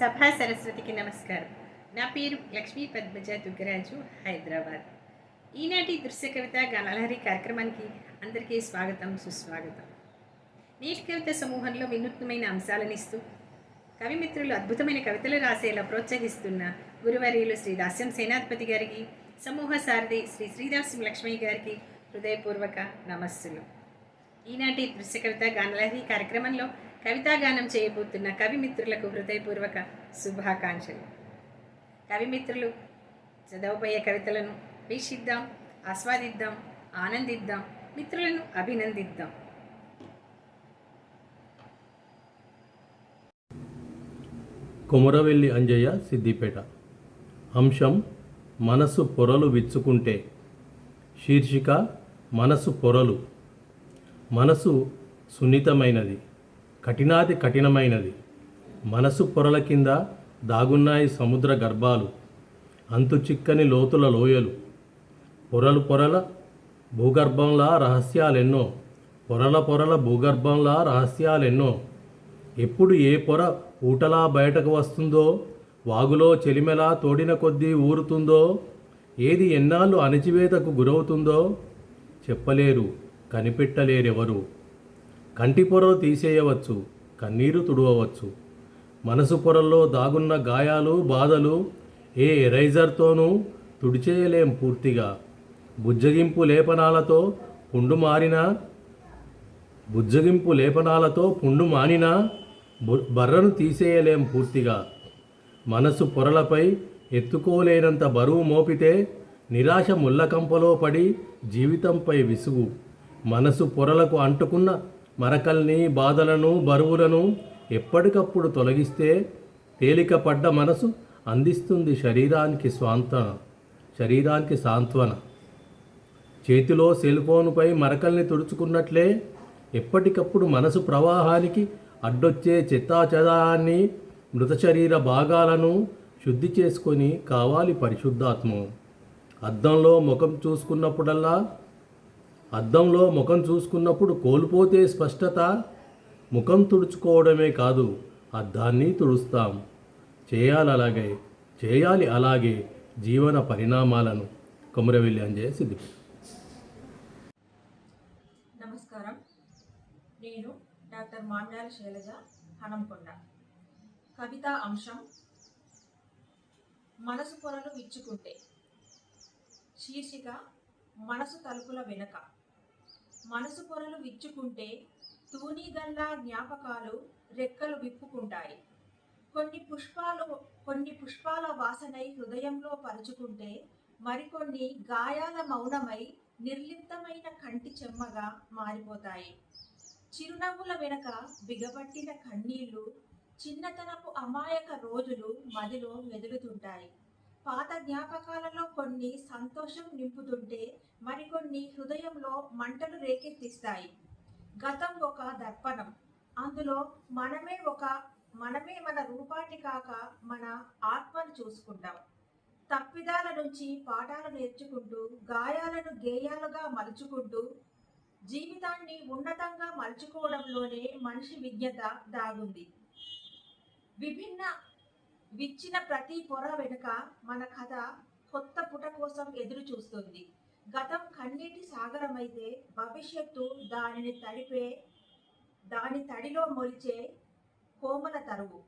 సభా సరస్వతికి నమస్కారం. నా పేరు లక్ష్మీ పద్మజ దుగ్గరాజు హైదరాబాద్. ఈనాటి దృశ్య కవిత గణలహరి కార్యక్రమానికి అందరికీ స్వాగతం సుస్వాగతం. నేటి కవిత సమూహంలో వినూత్నమైన అంశాలను ఇస్తూ కవిమిత్రులు అద్భుతమైన కవితలు రాసేలా ప్రోత్సహిస్తున్న గురువర్యులు శ్రీ దాస్యం సేనాధిపతి గారికి సమూహ సారథి శ్రీ శ్రీదాస్యం లక్ష్మయ్య గారికి హృదయపూర్వక నమస్సులు. ఈనాటి దృశ్య కవిత గానలహరి కార్యక్రమంలో కవితాగానం చేయబోతున్న కవిమిత్రులకు హృదయపూర్వక శుభాకాంక్షలు. కవిమిత్రులు చదవబోయే కవితలను వీక్షిద్దాం ఆస్వాదిద్దాం ఆనందిద్దాం మిత్రులను అభినందిద్దాం. కుమరవెల్లి అంజయ్య సిద్దిపేట. అంశం మనసు పొరలు విచ్చుకుంటే. శీర్షిక మనసు పొరలు. మనసు సున్నితమైనది. కఠినాది కఠినమైనది. మనసు పొరల కింద దాగున్నాయి సముద్ర గర్భాలు. అంతు చిక్కని లోతుల లోయలు. పొరలు పొరల భూగర్భంలా రహస్యాలెన్నో. పొరల పొరల భూగర్భంలా రహస్యాలెన్నో. ఎప్పుడు ఏ పొర ఊటలా బయటకు వస్తుందో వాగులో చెలిమెలా తోడిన కొద్దీ ఊరుతుందో ఏది ఎన్నాళ్ళు అణచివేతకు గురవుతుందో చెప్పలేరు కనిపెట్టలేరెవరు. కంటి పొరలు తీసేయవచ్చు కన్నీరు తుడవవచ్చు. మనసు పొరల్లో దాగున్న గాయాలు బాధలు ఏ ఎరైజర్తోనూ తుడిచేయలేం పూర్తిగా. బుజ్జగింపు లేపనాలతో పుండు మారినా బుజ్జగింపు లేపనాలతో పుండు మానినా బు- బర్రను తీసేయలేం పూర్తిగా. మనసు పొరలపై ఎత్తుకోలేనంత బరువు మోపితే నిరాశ ముళ్ళకంపలో పడి జీవితంపై విసుగు. మనసు పొరలకు అంటుకున్న మరకల్ని బాధలను బరువులను ఎప్పటికప్పుడు తొలగిస్తే తేలిక పడ్డ మనసు అందిస్తుంది శరీరానికి స్వాంతన శరీరానికి సాంత్వన. చేతిలో సెల్ ఫోనుపై మరకల్ని తుడుచుకున్నట్లే ఎప్పటికప్పుడు మనసు ప్రవాహానికి అడ్డొచ్చే చిత్తాచదాన్ని మృత శరీర భాగాలను శుద్ధి చేసుకొని కావాలి పరిశుద్ధాత్మ. అద్దంలో ముఖం చూసుకున్నప్పుడల్లా అద్దంలో ముఖం చూసుకున్నప్పుడు కోల్పోతే స్పష్టత ముఖం తుడుచుకోవడమే కాదు అద్దాన్ని తుడుస్తాం. చేయాలి అలాగే చేయాలి అలాగే జీవన పరిణామాలను. కొమరవెల్లి అంజయ సిద్ధి నమస్కారం. నేను డాక్టర్ మాండాల శైలజ హనంకొండ. కవిత అంశం మనసు పొరలు విచ్చుకుంటే. శీర్షిక మనసు తలుపుల వెనక. మనసు పొరలు విచ్చుకుంటే తూనీగల్లా జ్ఞాపకాలు రెక్కలు విప్పుకుంటాయి. కొన్ని పుష్పాలు కొన్ని పుష్పాల వాసనై హృదయంలో పరుచుకుంటే మరికొన్ని గాయాల మౌనమై నిర్లిప్తమైన కంటి చెమ్మగా మారిపోతాయి. చిరునవ్వుల వెనక బిగబట్టిన కన్నీళ్ళు చిన్నతనపు అమాయక రోజులు మదిలో మెదులుతుంటాయి. పాత జ్ఞాపకాలలో కొన్ని సంతోషం నింపుతుంటే మరికొన్ని హృదయంలో మంటలు రేకెత్తిస్తాయి. గతం ఒక దర్పణం. అందులో మనమే ఒక మనమే మన రూపాన్ని కాక మన ఆత్మను చూసుకుంటాం. తప్పిదాల నుంచి పాఠాలు నేర్చుకుంటూ గాయాలను గేయాలుగా మలుచుకుంటూ జీవితాన్ని ఉన్నతంగా మలుచుకోవడంలోనే మనిషి విజ్ఞత దాగుంది. విభిన్న విచ్చిన ప్రతి పొర వెనుక మన కథ కొత్త పుట కోసం ఎదురు చూస్తుంది. గతం కన్నీటి సాగరమైతే భవిష్యత్తు దానిని తడిపే దాని తడిలో మొలిచే కోమల తరువు.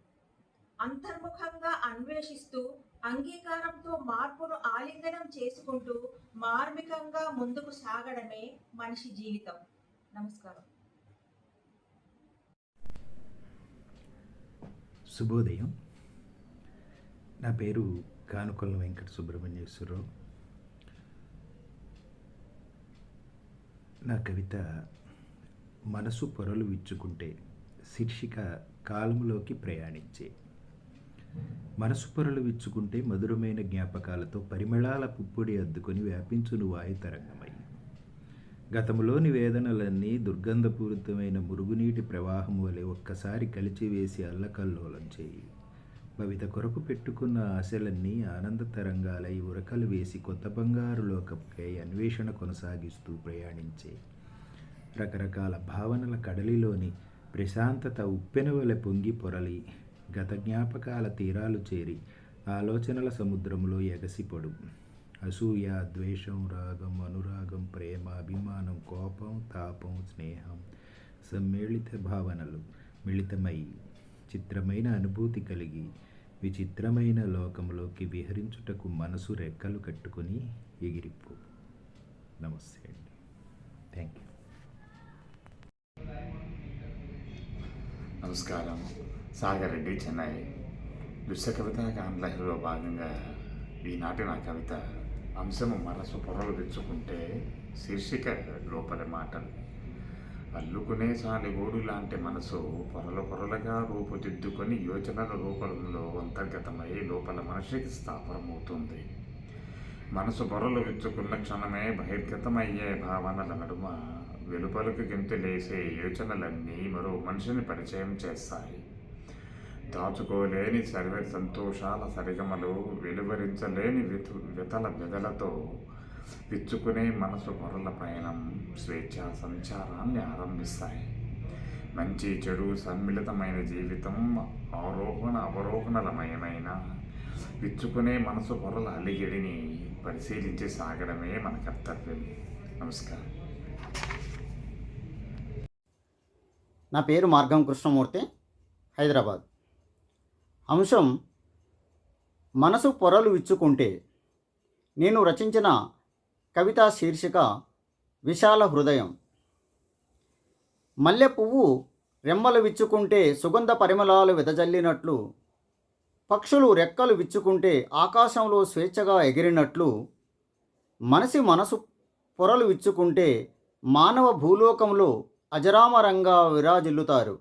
అంతర్ముఖంగా అన్వేషిస్తూ అంగీకారంతో మార్పును ఆలింగనం చేసుకుంటూ మార్మికంగా ముందుకు సాగడమే మనిషి జీవితం. నమస్కారం. శుభోదయం. నా పేరు కానుకొల్ల వెంకట సుబ్రహ్మణ్యేశ్వరరావు నా కవిత మనసు పొరలు విచ్చుకుంటే శీర్షిక కాలంలోకి ప్రయాణించే. మనసు పొరలు విచ్చుకుంటే మధురమైన జ్ఞాపకాలతో పరిమళాల పుప్పొడి అద్దుకొని వ్యాపించును వాయు తరంగమై. గతములోని వేదనలన్నీ దుర్గంధపూరితమైన మురుగునీటి ప్రవాహం వలె ఒక్కసారి కలిచివేసి అల్లకల్లోలం చేయి. భవిత కొరకు పెట్టుకున్న ఆశలన్నీ ఆనంద తరంగాలై ఉరకలు వేసి కొత్త బంగారు లోకంకై అన్వేషణ కొనసాగిస్తూ ప్రయాణించే. రకరకాల భావనల కడలిలోని ప్రశాంతత ఉప్పెన వలె పొంగి పొరలి గత జ్ఞాపకాల తీరాలు చేరి ఆలోచనల సముద్రంలో ఎగసిపడు. అసూయ ద్వేషం రాగం అనురాగం ప్రేమ అభిమానం కోపం తాపం స్నేహం సమ్మేళిత భావనలు మిళితమై చిత్రమైన అనుభూతి కలిగి విచిత్రమైన లోకంలోకి విహరించుటకు మనసు రెక్కలు కట్టుకొని ఎగిరిపో. నమస్తే అండి. థ్యాంక్ యూ నమస్కారం. సాగర్ రెడ్డి చెన్నై. దృశ్య కవిత గాండ్లహిలో భాగంగా ఈనాటి నా కవిత అంశము మనసు పొరలు తెచ్చుకుంటే శీర్షిక లోపల మాటలు. అల్లుకునే సానిగోడు లాంటి మనసు పొరల పొరలుగా రూపుదిద్దుకొని యోచనల రూపంలో అంతర్గతమై లోపల మనిషికి స్థాపనమవుతుంది. మనసు పొరలు విచ్చుకున్న క్షణమే బహిర్గతమయ్యే భావనల నడుమ వెలుపలకు గెంతులేసే యోచనలన్నీ మరో మనిషిని పరిచయం చేస్తాయి. దాచుకోలేని సర్వే సంతోషాల సరిగమలు వెలువరించలేని వితు వితల వెదలతో విచ్చుకునే మనసు పొరల పయనం స్వేచ్ఛ సంచారాన్ని ఆరంభిస్తాయి. మంచి చెడు సమ్మిళితమైన జీవితం ఆరోహణ అవరోహణలమయమైన విచ్చుకునే మనసు పొరల అలిగిడిని పరిశీలించి సాగడమే మన కర్తవ్యం. నమస్కారం. నా పేరు మార్గం కృష్ణమూర్తి హైదరాబాద్. అంశం మనసు పొరలు విచ్చుకుంటే నేను రచించిన కవితా శీర్షిక విశాల హృదయం. మల్లె పువ్వు రెమ్మలు విచ్చుకుంటే సుగంధ పరిమళాలు వెదజల్లినట్లు పక్షులు రెక్కలు విచ్చుకుంటే ఆకాశంలో స్వేచ్ఛగా ఎగిరినట్లు మనసి మనసు పొరలు విచ్చుకుంటే మానవ భూలోకంలో అజరామరంగా విరాజిల్లుతారు.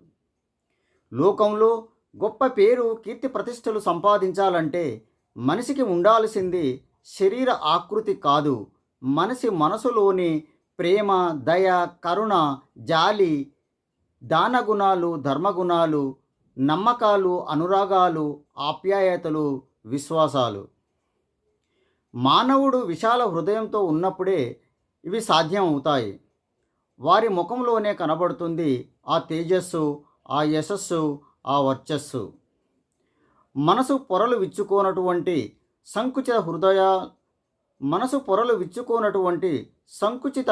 లోకంలో గొప్ప పేరు కీర్తి ప్రతిష్టలు సంపాదించాలంటే మనిషికి ఉండాల్సింది శరీర ఆకృతి కాదు మనిషి మనసులోని ప్రేమ దయ కరుణ జాలి దానగుణాలు ధర్మగుణాలు నమ్మకాలు అనురాగాలు ఆప్యాయతలు విశ్వాసాలు. మానవుడు విశాల హృదయంతో ఉన్నప్పుడే ఇవి సాధ్యం అవుతాయి వారి ముఖంలోనే కనబడుతుంది ఆ తేజస్సు ఆ యశస్సు ఆ వర్చస్సు. మనసు పొరలు విచ్చుకోనటువంటి సంకుచిత హృదయ మనసు పొరలు విచ్చుకోనటువంటి సంకుచిత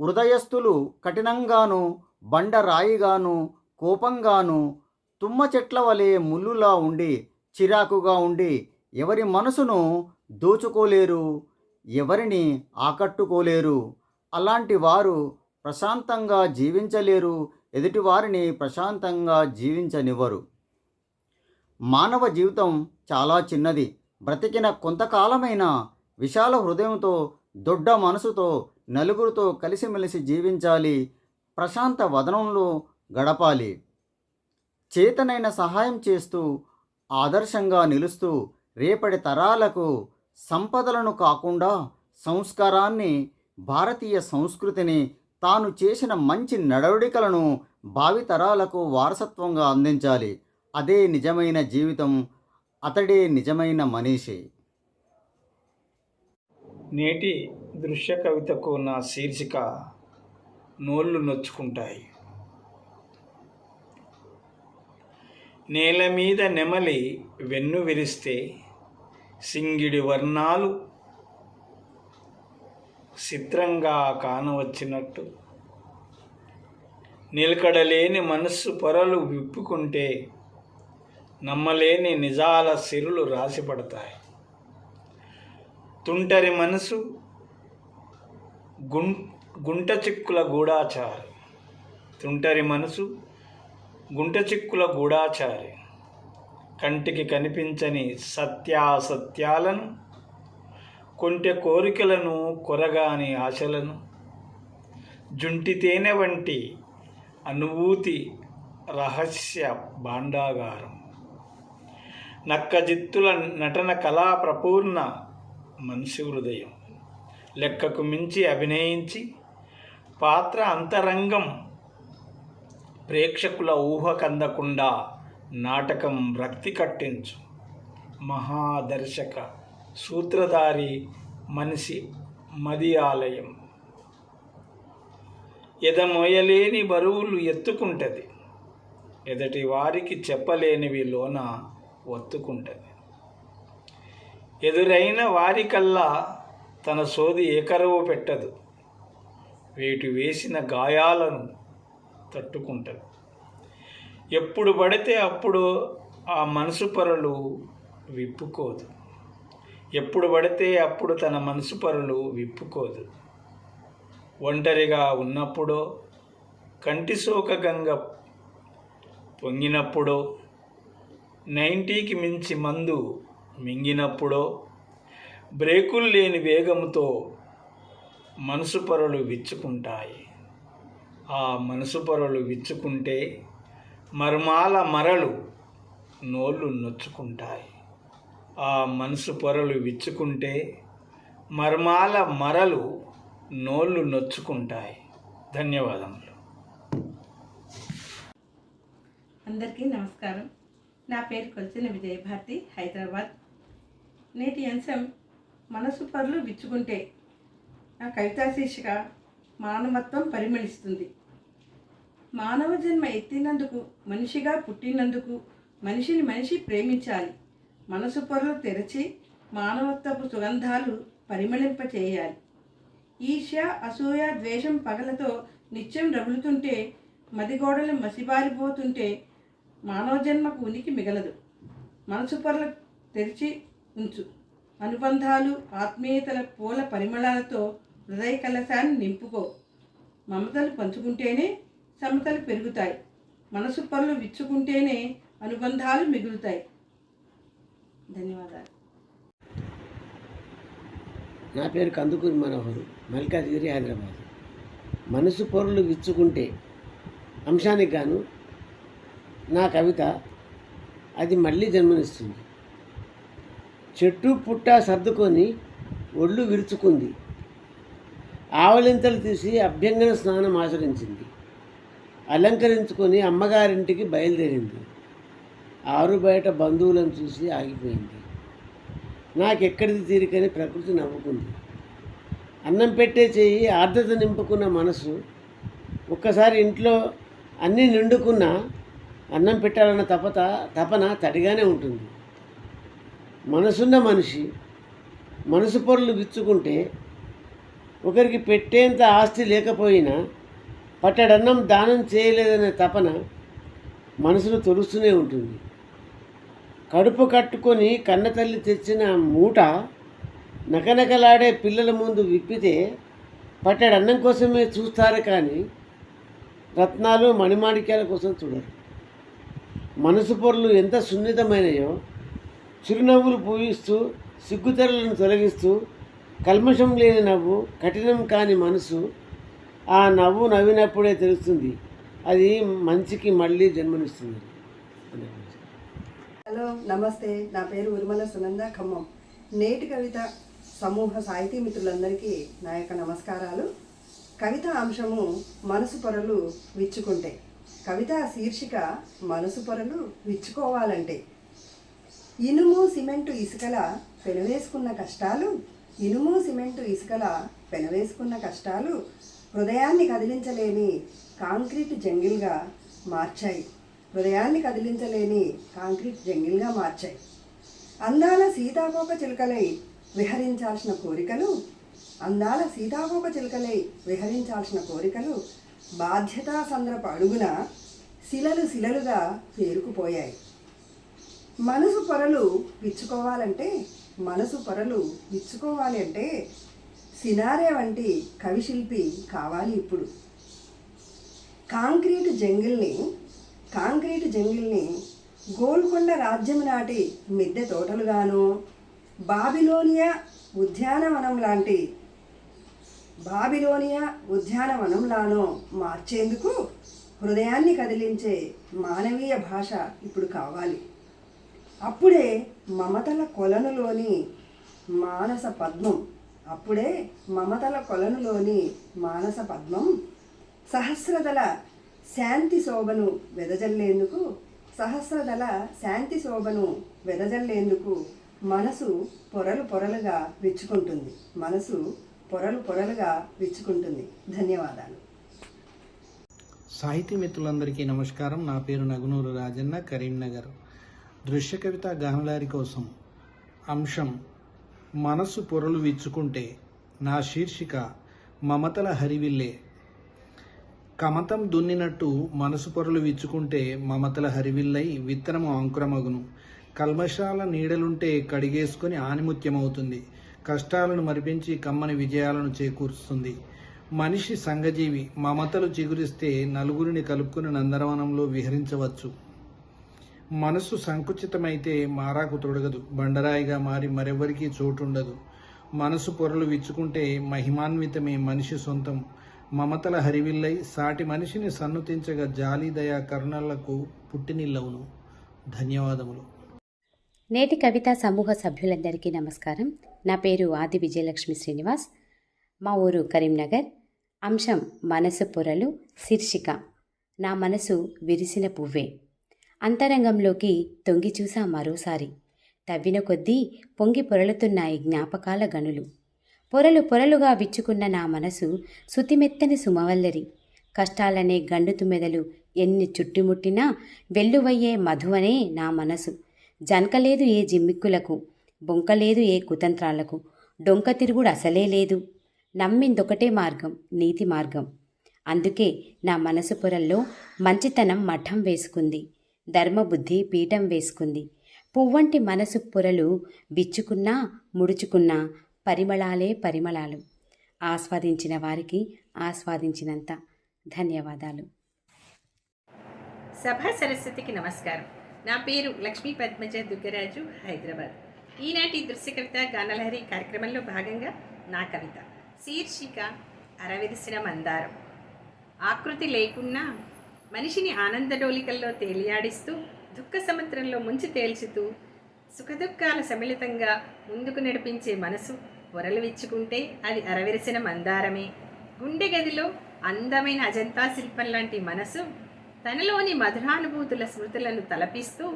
హృదయస్థులు కఠినంగాను బండరాయిగాను కోపంగాను తుమ్మ చెట్ల వలె ముల్లులా ఉండి చిరాకుగా ఉండి ఎవరి మనసును దోచుకోలేరు ఎవరిని ఆకట్టుకోలేరు. అలాంటి వారు ప్రశాంతంగా జీవించలేరు ఎదుటివారిని ప్రశాంతంగా జీవించనివ్వరు. మానవ జీవితం చాలా చిన్నది. బ్రతికిన కొంతకాలమైన విశాల హృదయంతో దొడ్డ మనసుతో నలుగురితో కలిసిమెలిసి జీవించాలి. ప్రశాంత వదనంలో గడపాలి. చేతనైన సహాయం చేస్తూ ఆదర్శంగా నిలుస్తూ రేపటి తరాలకు సంపదలను కాకుండా సంస్కారాన్ని భారతీయ సంస్కృతిని తాను చేసిన మంచి నడవడికలను భావితరాలకు వారసత్వంగా అందించాలి. అదే నిజమైన జీవితం అతడే నిజమైన మనిషి. నేటి దృశ్య కవితకు నా శీర్షిక నోళ్ళు నొచ్చుకుంటాయి. నేల మీద నెమలి వెన్ను విరిస్తే సింగిడి వర్ణాలు చిత్రంగా కానవచ్చినట్టు. నిలకడలేని మనస్సు పొరలు విప్పుకుంటే నమ్మలేని నిజాల సిరులు రాసిపడతాయి తుంటరి మనసు గుం గుంట చిక్కుల గూఢాచారి. తుంటరి మనసు గుంట చిక్కుల గూఢాచారి. కంటికి కనిపించని సత్యాసత్యాలను కొంటె కోరికలను కొరగాని ఆశలను జుంటి తేనె వంటి అనుభూతి రహస్య భాండాగారం. నక్కజిత్తుల నటన కళా ప్రపూర్ణ మనిషి హృదయం. లెక్కకు మించి అభినయించి పాత్ర అంతరంగం ప్రేక్షకుల ఊహకందకుండా నాటకం రక్తి కట్టించు. మహాదర్శక సూత్రధారి మనిషి మది ఆలయం. ఎదమోయలేని బరువులు ఎత్తుకుంటది. ఎదటి వారికి చెప్పలేనివి లోన ఒత్తుకుంటుంది. ఎదురైన వారికల్లా తన సోది ఏకరవు పెట్టదు. వేటి వేసిన గాయాలను తట్టుకుంటుంది. ఎప్పుడు పడితే అప్పుడు ఆ మనసు పరులు విప్పుకోదు. ఎప్పుడు పడితే అప్పుడు తన మనసు పరులు విప్పుకోదు. ఒంటరిగా ఉన్నప్పుడో కంటిశోక గంగ పొంగినప్పుడో నైంటీకి మించి మందు మింగినప్పుడో బ్రేకులు లేని వేగంతో మనసు పొరలు విచ్చుకుంటాయి. ఆ మనసు పొరలు విచ్చుకుంటే మర్మాల మరలు నోళ్ళు నొచ్చుకుంటాయి. ఆ మనసు పొరలు విచ్చుకుంటే మర్మాల మరలు నోళ్ళు నొచ్చుకుంటాయి. ధన్యవాదములు. అందరికీ నమస్కారం. నా పేరు కొలిచిన విజయభారతి హైదరాబాద్. నేటి అంశం మనసు పరులు విచ్చుకుంటే. నా కవితా శీర్షిక మానవత్వం పరిమళిస్తుంది. మానవ జన్మ ఎత్తినందుకు మనిషిగా పుట్టినందుకు మనిషిని మనిషి ప్రేమించాలి. మనసు పొరలు తెరచి మానవత్వపు సుగంధాలు పరిమళింప చేయాలి ఈర్ష్య అసూయ ద్వేషం పగలతో నిత్యం రగులుతుంటే మదిగోడలు మసిబారిపోతుంటే మానవ జన్మకు ఉనికి మిగలదు. మనసు పొరలు తెరిచి ఉంచు. అనుబంధాలు ఆత్మీయతల పూల పరిమళాలతో హృదయ కలశాన్ని నింపుకో. మమతలు పంచుకుంటేనే సమతలు పెరుగుతాయి. మనసు పనులు విచ్చుకుంటేనే అనుబంధాలు మిగులుతాయి. ధన్యవాదాలు. నా పేరు కందుకూరి మనోహరు మల్కాజ్గిరి హైదరాబాద్. మనసు పొరలు విచ్చుకుంటే అంశానికి గాను నా కవిత అది మళ్ళీ జన్మనిస్తుంది. చెట్టు పుట్ట సర్దుకొని ఒళ్ళు విరుచుకుంది. ఆవలింతలు తీసి అభ్యంగన స్నానం ఆచరించింది. అలంకరించుకొని అమ్మగారింటికి బయలుదేరింది. ఆరు బయట బంధువులను చూసి ఆగిపోయింది. నాకెక్కడిది తీరికని ప్రకృతి నవ్వుకుంది. అన్నం పెట్టే చేయి ఆర్ద్రత నింపుకున్న మనసు ఒక్కసారి ఇంట్లో అన్నీ నిండుకున్న అన్నం పెట్టాలన్న తపత తపన తడిగానే ఉంటుంది. మనసున్న మనిషి మనసు పొరలు విచ్చుకుంటే ఒకరికి పెట్టేంత ఆస్తి లేకపోయినా పట్టడన్నం దానం చేయలేదనే తపన మనసును తొలుస్తూనే ఉంటుంది. కడుపు కట్టుకొని కన్నతల్లి తెచ్చిన మూట నకనకలాడే పిల్లల ముందు విప్పితే పట్టడన్నం కోసమే చూస్తారు కానీ రత్నాలు మణిమాణిక్యాల కోసం చూడరు. మనసు పొరలు ఎంత సున్నితమైనయో చిరునవ్వులు పూయిస్తూ సిగ్గుతెరలను తొలగిస్తూ కల్మషం లేని నవ్వు కఠినం కాని మనసు ఆ నవ్వు నవ్వినప్పుడే తెలుస్తుంది. అది మంచికి మళ్ళీ జన్మనిస్తుంది. హలో నమస్తే. నా పేరు ఉర్మల సునంద ఖమ్మం. నేటి కవిత సమూహ సాహితీ మిత్రులందరికీ నా యొక్క నమస్కారాలు. కవిత అంశము మనసు పొరలు విచ్చుకుంటే. కవిత శీర్షిక మనసు పొరలు విచ్చుకోవాలంటే. ఇనుము సిమెంటు ఇసుకల పెనవేసుకున్న కష్టాలు ఇనుము సిమెంటు ఇసుకల పెనవేసుకున్న కష్టాలు హృదయాన్ని కదిలించలేని కాంక్రీట్ జంగిల్గా మార్చాయి. హృదయాన్ని కదిలించలేని కాంక్రీట్ జంగిల్గా మార్చాయి. అందాల సీతాకోక చిలుకలై విహరించాల్సిన కోరికలు అందాల సీతాకోక చిలుకలై విహరించాల్సిన కోరికలు బాధ్యతా సంద్రపు అడుగున శిలలు శిలలుగా పేరుకుపోయాయి. మనసు పొరలు విచ్చుకోవాలంటే మనసు పొరలు విచ్చుకోవాలి అంటే సినారే వంటి కవిశిల్పి కావాలి ఇప్పుడు. కాంక్రీట్ జంగిల్ని కాంక్రీట్ జంగిల్ని గోల్కొండ రాజ్యం నాటి మిద్దె తోటలుగాను బాబిలోనియా ఉద్యానవనం లాంటి బాబిలోనియా ఉద్యానవనంలానో మార్చేందుకు హృదయాన్ని కదిలించే మానవీయ భాష ఇప్పుడు కావాలి. అప్పుడే మమతల కొలనులోని మానస పద్మం అప్పుడే మమతల కొలనులోని మానస పద్మం సహస్రదల శాంతి శోభను వెదజల్లేందుకు సహస్రదల శాంతి శోభను వెదజల్లేందుకు మనసు పొరలు పొరలుగా విచ్చుకుంటుంది. మనసు పొరలు పొరలుగా విచ్చుకుంటుంది. ధన్యవాదాలు. సాహితీ మిత్రులందరికీ నమస్కారం. నా పేరు నగునూరు రాజన్న కరీంనగర్. దృశ్య కవిత గానలారి కోసం అంశం మనసు పొరలు విచ్చుకుంటే నా శీర్షిక మమతల హరివిల్లే. కమతం దున్నినట్టు మనసు పొరలు విచ్చుకుంటే మమతల హరివిల్లై విత్తనము అంకురమగును. కల్మషాల నీడలుంటే కడిగేసుకొని ఆనిముత్యమవుతుంది. కష్టాలను మరిపించి కమ్మని విజయాలను చేకూరుస్తుంది. మనిషి సంఘజీవి మమతలు చిగురిస్తే నలుగురిని కలుపుకుని నందనవనంలో విహరించవచ్చు. మనసు సంకుచితమైతే మారాకు తొడగదు బండరాయిగా మారి మరెవరికీ చోటుండదు. మనసు పొరలు విచ్చుకుంటే మహిమాన్వితమే మనిషి సొంతం. మమతల హరివిల్లై సాటి మనిషిని సన్నుతించగా జాలి దయా కరుణలకు పుట్టినిల్లవును. ధన్యవాదములు. నేటి కవిత సమూహ సభ్యులందరికీ నమస్కారం. నా పేరు ఆది విజయలక్ష్మి శ్రీనివాస్. మా ఊరు కరీంనగర్. అంశం మనసు పొరలు శీర్షిక. నా మనసు విరిసిన పువ్వే. అంతరంగంలోకి తొంగి చూసా మరోసారి. తవ్విన కొద్దీ పొంగి పొరలుతున్నాయి జ్ఞాపకాల గనులు. పొరలు పొరలుగా విచ్చుకున్న నా మనసు సుతిమెత్తని సుమవల్లరి. కష్టాలనే గండు తుమ్మెదలు ఎన్ని చుట్టుముట్టినా వెల్లువయ్యే మధువనే నా మనసు. జనకలేదు ఏ జిమ్మిక్కులకు బొంకలేదు ఏ కుతంత్రాలకు డొంక తిరుగుడు అసలే లేదు. నమ్మిందొకటే మార్గం నీతి మార్గం. అందుకే నా మనసు పొరల్లో మంచితనం మఠం వేసుకుంది. ధర్మబుద్ధి పీఠం వేసుకుంది. పువ్వంటి మనసు పొరలు బిచ్చుకున్నా ముడుచుకున్నా పరిమళాలే పరిమళాలు. ఆస్వాదించిన వారికి ఆస్వాదించినంత ధన్యవాదాలు. సభా సరస్వతికి నమస్కారం. నా పేరు లక్ష్మీ పద్మజ దుగ్గరాజు హైదరాబాద్. ఈనాటి దృశ్య కవిత గానలహరి కార్యక్రమంలో భాగంగా నా కవిత. శీర్షిక అరవిరిసిన మందారం ఆకృతి లేకున్నా మనిషిని ఆనందడోలికల్లో తేలియాడిస్తూ దుఃఖ సముద్రంలో ముంచి తేల్చుతూ సుఖదుఖాల సమిళితంగా ముందుకు నడిపించే మనసు పొరలు విచ్చుకుంటే అది అరవిరిసిన మందారమే. గుండె గదిలో అందమైన అజంతా శిల్పం లాంటి మనసు తనలోని మధురానుభూతుల స్మృతులను తలపిస్తూ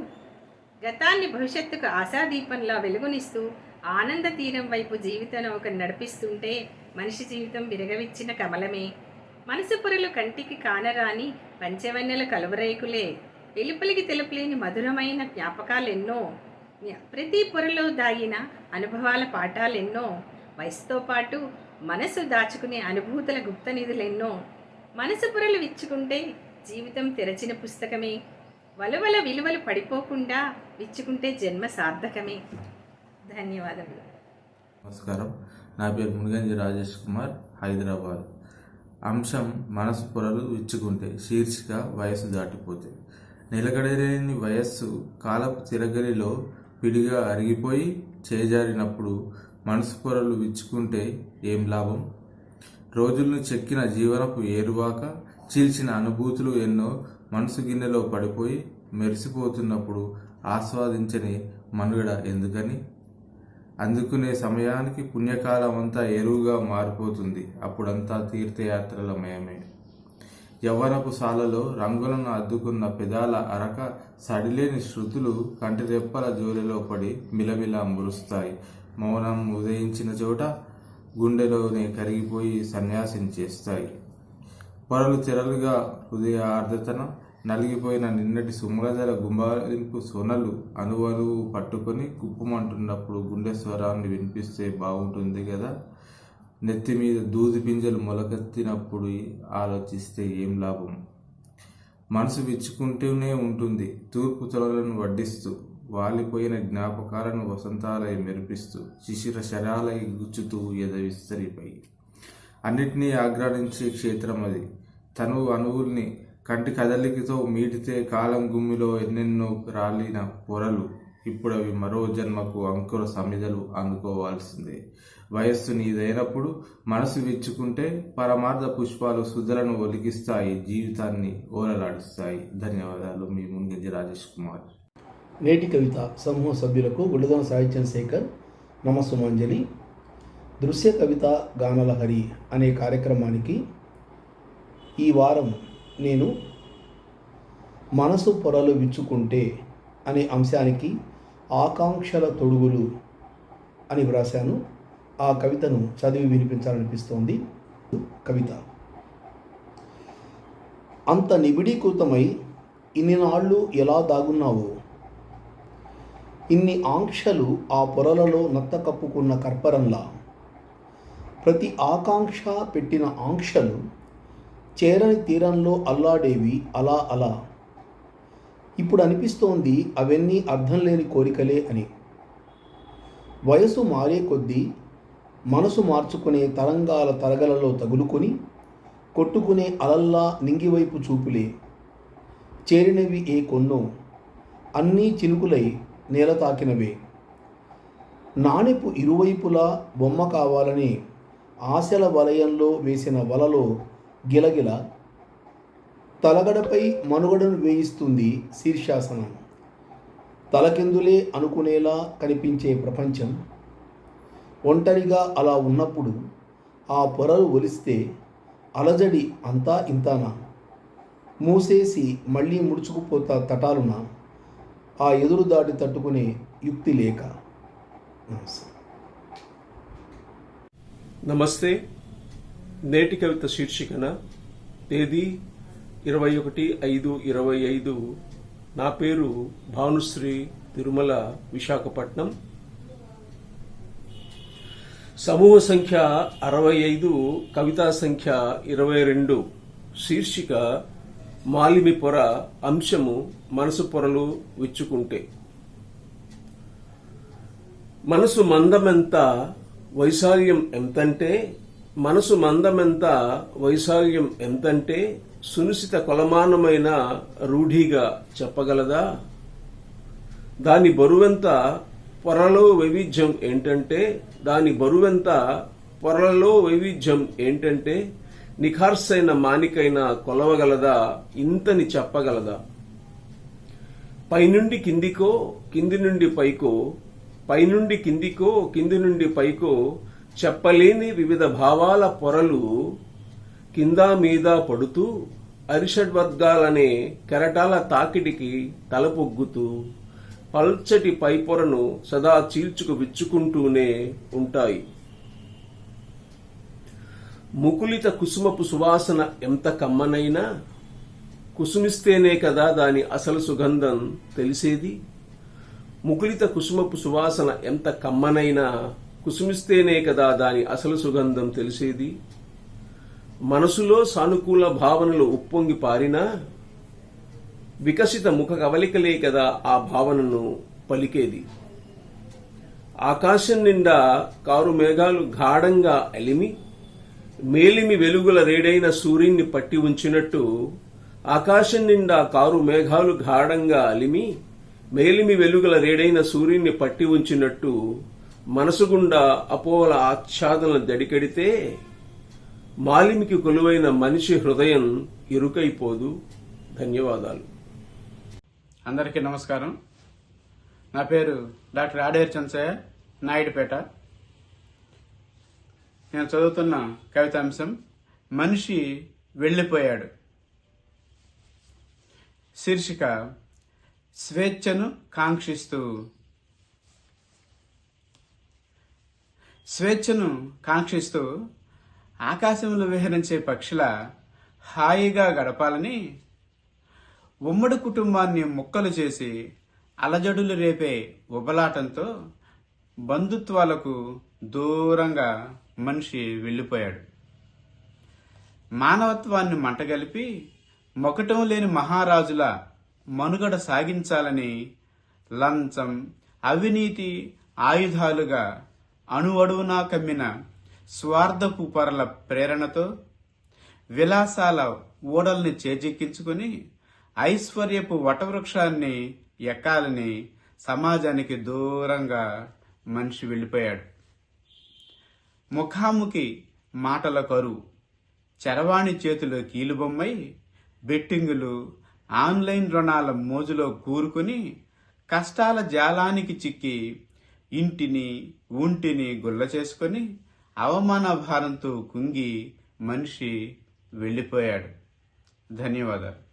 గతాన్ని భవిష్యత్తుకు ఆశాదీపంలా వెలుగునిస్తూ ఆనంద తీరం వైపు జీవితం ఒక నడిపిస్తుంటే మనిషి జీవితం విరగవిచ్చిన కమలమే. మనసు పొరలు కంటికి కానరాని పంచవన్నెల కలువరేకులే. వెలుపలికి తెలుపులేని మధురమైన జ్ఞాపకాలెన్నో ప్రతి పొరలో దాగిన అనుభవాల పాఠాలెన్నో వయసుతో పాటు మనసు దాచుకునే అనుభూతుల గుప్త నిధులెన్నో మనసు పొరలు విచ్చుకుంటే జీవితం తెరచిన పుస్తకమే. వలవల విలువలు పడిపోకుండా విచ్చుకుంటే జన్మ సార్థకమే. ధన్యవాదములు. నమస్కారం. నా పేరు మునిగంజి రాజేష్ కుమార్ హైదరాబాద్. అంశం మనసు పొరలు విచ్చుకుంటే శీర్షిక వయసు దాటిపోతే. నిలకడలేని వయస్సు కాలపు తిరగలిలో పిడిగా అరిగిపోయి చేజారినప్పుడు మనసు పొరలు విచ్చుకుంటే ఏం లాభం? రోజులను చెక్కిన జీవనపు ఏరువాక చీల్చిన అనుభూతులు ఎన్నో మనసు గిన్నెలో పడిపోయి మెరిసిపోతున్నప్పుడు ఆస్వాదించని మనుగడ ఎందుకని? అందుకునే సమయానికి పుణ్యకాలం అంతా ఎరువుగా మారిపోతుంది. అప్పుడంతా తీర్థయాత్రల మయమే. యవ్వనపు సాలలో రంగులను అద్దుకున్న పెదాల అరక సడిలేని శృతులు కంటిరెప్పల జోలిలో పడి మిలమిలా మురుస్తాయి. మౌనం ఉదయించిన చోట గుండెలోనే కరిగిపోయి సన్యాసం చేస్తాయి. పొరలు తెరలుగా హృదయ ఆర్ద్రతన నలిగిపోయిన నిన్నటి సుమగజల గుంబాలింపు సొనలు అనువలు పట్టుకొని కుప్పమంటున్నప్పుడు గుండె స్వరాన్ని వినిపిస్తే బాగుంటుంది కదా నెత్తి మీద దూది పింజలు మొలకెత్తినప్పుడు ఆలోచిస్తే ఏం లాభం? మనసు విచ్చుకుంటూనే ఉంటుంది తూర్పు తొలలను వడ్డిస్తూ వాలిపోయిన జ్ఞాపకాలను వసంతాలై మెరిపిస్తూ శిశిర శరాలై గుచ్చుతూ ఎద విస్తరిపై. అన్నిటినీ ఆగ్రానించే క్షేత్రం అది తను అణువుల్ని కంటి కదలికతో మీటితే కాలం గుమ్మిలో ఎన్నెన్నో రాలిన పొరలు. ఇప్పుడు అవి మరో జన్మకు అంకుర సమిదలు అందుకోవాల్సిందే. వయస్సు నీదైనప్పుడు మనసు విచ్చుకుంటే పరమార్థ పుష్పాలు సుధలను ఒలికిస్తాయి జీవితాన్ని ఓలలాడిస్తాయి. ధన్యవాదాలు. మీ ముంగిజి రాజేష్ కుమార్. నేటి కవిత సమూహ సభ్యులకు గుళ్ళదన సాహిత్యం శేఖర్. నమస్సుమాంజలి. దృశ్య కవిత గానలహరి అనే కార్యక్రమానికి ఈ వారం నేను మనసు పొరలు విచ్చుకుంటే అనే అంశానికి ఆకాంక్షల తొడుగులు అని వ్రాశాను. ఆ కవితను చదివి వినిపించాలనిపిస్తోంది. కవిత. అంత నిబిడీకృతమై ఇన్ని నాళ్ళు ఎలా దాగున్నావో? ఇన్ని ఆంక్షలు ఆ పొరలలో నత్త కప్పుకున్న కర్పరంలా. ప్రతి ఆకాంక్ష పెట్టిన ఆంక్షలు చేరని తీరంలో అల్లాడేవి అలా అలా. ఇప్పుడు అనిపిస్తోంది అవన్నీ అర్థం లేని కోరికలే అని. వయసు మారే కొద్దీ మనసు మార్చుకునే తరంగాల తరగలలో తగులుకొని కొట్టుకునే అలల్లా నింగివైపు చూపులే. చేరినవి ఏ కొన్నో అన్నీ చినుకులై నేల తాకినవే. నాణెపు ఇరువైపులా బొమ్మ కావాలని ఆశల వలయంలో వేసిన వలలో గిలగిల తలగడపై మనుగడను వేయిస్తుంది శీర్షాసనం. తలకిందులే అనుకునేలా కనిపించే ప్రపంచం. ఒంటరిగా అలా ఉన్నప్పుడు ఆ పొరలు ఒలిస్తే అలజడి అంతా ఇంతానా? మూసేసి మళ్ళీ ముడుచుకుపోతా తటాలున? ఆ ఎదురు దాటి తట్టుకునే యుక్తి లేక. నమస్తే. నమస్తే. నేటి కవిత శీర్షికన తేదీ ఇరవై ఒకటి ఐదు ఇరవై ఐదు నా పేరు భానుశ్రీ తిరుమల విశాఖపట్నం. సమూహ సంఖ్య అరవై ఐదు కవితా సంఖ్య ఇరవై రెండు శీర్షిక మాలిమి పొర అంశము మనసు పొరలు విచ్చుకుంటే. మనసు మందమెంత వైశాల్యం ఎంతంటే మనసు మందమెంత వైశాల్యం ఎంతంటే సునిశిత కొలమానమైన రూఢీగా చెప్పగలదా? దాని బరువెంత పొరలో వైవిధ్యం ఏంటంటే దాని బరువెంత పొరలలో వైవిధ్యం ఏంటంటే నిఖార్సైన మానికైన కొలవగలదా? ఇంతని చెప్పగలదా? పైనుండి కిందికో కింది నుండి పైకో పైనుండి కిందికో కింది నుండి పైకో చెప్పలేని వివిధ భావాల పొరలు కింద మీద పడుతూ అరిషడ్వర్గాలనే కెరటాల తాకిడికి తలపొగ్గుతూ పల్చటి పైపొరను సదా చీల్చుకు విచ్చుకుంటూనే ఉంటాయి. ముకులిత కుసుమపు సువాసన ఎంత కమ్మనైనా కుసుమిస్తేనే కదా దాని అసలు సుగంధం తెలిసేది? ముకులిత కుసుమపు సువాసన ఎంత కమ్మనైనా కుసుమిస్తేనే కదా దాని అసలు సుగంధం తెలిసేది? మనసులో సానుకూల భావనలు ఉప్పొంగి పారినా? వికసిత ముఖ కవలికలే కదా ఆ భావనను పలికేది. ఆకాశం నిండా కారు మేఘాలు గాఢంగా అలిమి మేలిమి వెలుగుల రేడైన సూర్యుని పట్టి ఉంచినట్టు ఆకాశం నిండా కారు మేఘాలు గాఢంగా అలిమి మేలిమి వెలుగుల రేడైన సూర్యుని పట్టి ఉంచినట్టు మనసుగుండా అపోవల అపోల ఆచ్ఛాదన దడికెడితే మాలిమికి కొలువైన మనిషి హృదయం ఇరుకైపోదు. ధన్యవాదాలు. అందరికీ నమస్కారం. నా పేరు డాక్టర్ ఆడేర్ చంచయ్య నాయుడుపేట. నేను చదువుతున్న కవితాంశం మనిషి వెళ్ళిపోయాడు. శీర్షిక స్వేచ్ఛను కాంక్షిస్తూ స్వేచ్ఛను కాంక్షిస్తూ ఆకాశంలో విహరించే పక్షుల హాయిగా గడపాలని ఉమ్మడి కుటుంబాన్ని ముక్కలు చేసి అలజడులు రేపే ఉబలాటంతో బంధుత్వాలకు దూరంగా మనిషి వెళ్ళిపోయాడు. మానవత్వాన్ని మంటగలిపి మొకటం లేని మహారాజుల మనుగడ సాగించాలని లంచం అవినీతి ఆయుధాలుగా అణువడువునా కమ్మిన స్వార్థపు పరల ప్రేరణతో విలాసాల ఓడల్ని చేజిక్కించుకుని ఐశ్వర్యపు వటవృక్షాన్ని ఎక్కాలని సమాజానికి దూరంగా మనిషి వెళ్ళిపోయాడు. ముఖాముఖి మాటల కరువు చరవాణి చేతిలో కీలుబొమ్మై బెట్టింగులు ఆన్లైన్ రుణాల మోజులో కూరుకుని కష్టాల జాలానికి చిక్కి ఇంటిని ఊంటిని గుల్ల చేసుకొని అవమాన భారంతో కుంగి మనిషి వెళ్ళిపోయాడు. ధన్యవాదాలు.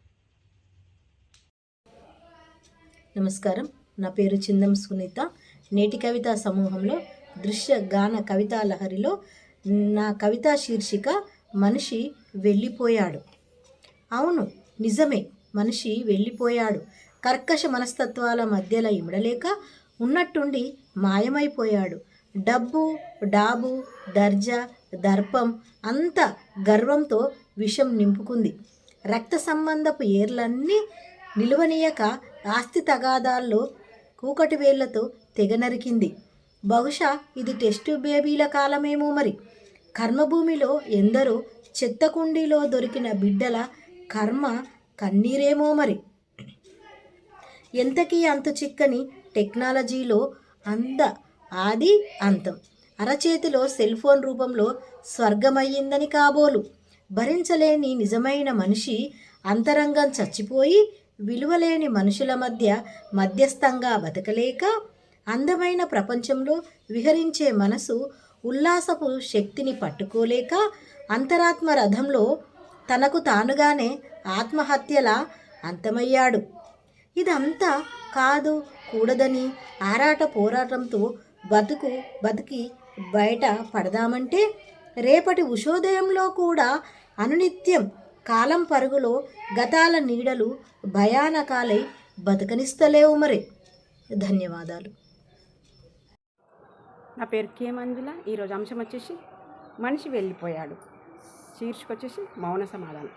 నమస్కారం. నా పేరు చిందం సునీత. నేటి కవితా సమూహంలో దృశ్య గాన కవితా లహరిలో నా కవితా శీర్షిక మనిషి వెళ్ళిపోయాడు. అవును నిజమే. మనిషి వెళ్ళిపోయాడు. కర్కశ మనస్తత్వాల మధ్యలో ఇమడలేక ఉన్నట్టుండి మాయమైపోయాడు. డబ్బు డాబు దర్జా దర్పం అంత గర్వంతో విషం నింపుకుంది. రక్త సంబంధపు ఏర్లన్నీ నిలువనీయక ఆస్తి తగాదాల్లో కూకటి వేళ్ళతో తెగ నరికింది. బహుశా ఇది టెస్టు బేబీల కాలమేమో మరి. కర్మభూమిలో ఎందరో చెత్త కుండీలో దొరికిన బిడ్డల కర్మ కన్నీరేమో మరి. ఎంతకీ అంతు చిక్కని టెక్నాలజీలో అంద ఆది అంతం. అరచేతిలో సెల్ ఫోన్ రూపంలో స్వర్గమయ్యిందని కాబోలు. భరించలేని నిజమైన మనిషి అంతరంగం చచ్చిపోయి విలువలేని మనుషుల మధ్య మధ్యస్థంగా బతకలేక అందమైన ప్రపంచంలో విహరించే మనసు ఉల్లాసపు శక్తిని పట్టుకోలేక అంతరాత్మ రథంలో తనకు తానుగానే ఆత్మహత్యలా అంతమయ్యాడు. ఇదంతా కాదు కూడదని ఆరాట పోరాటంతో బతుకు బతికి బయట పడదామంటే రేపటి ఉషోదయంలో కూడా అనునిత్యం కాలం పరుగులో గతాల నీడలు భయానకాలై బతకనిస్తలేవు మరి. ధన్యవాదాలు. నా పేరు కే మంజుల. ఈరోజు అంశం వచ్చేసి మనిషి వెళ్ళిపోయాడు. శీర్షిక వచ్చేసి మౌన సమాధానం.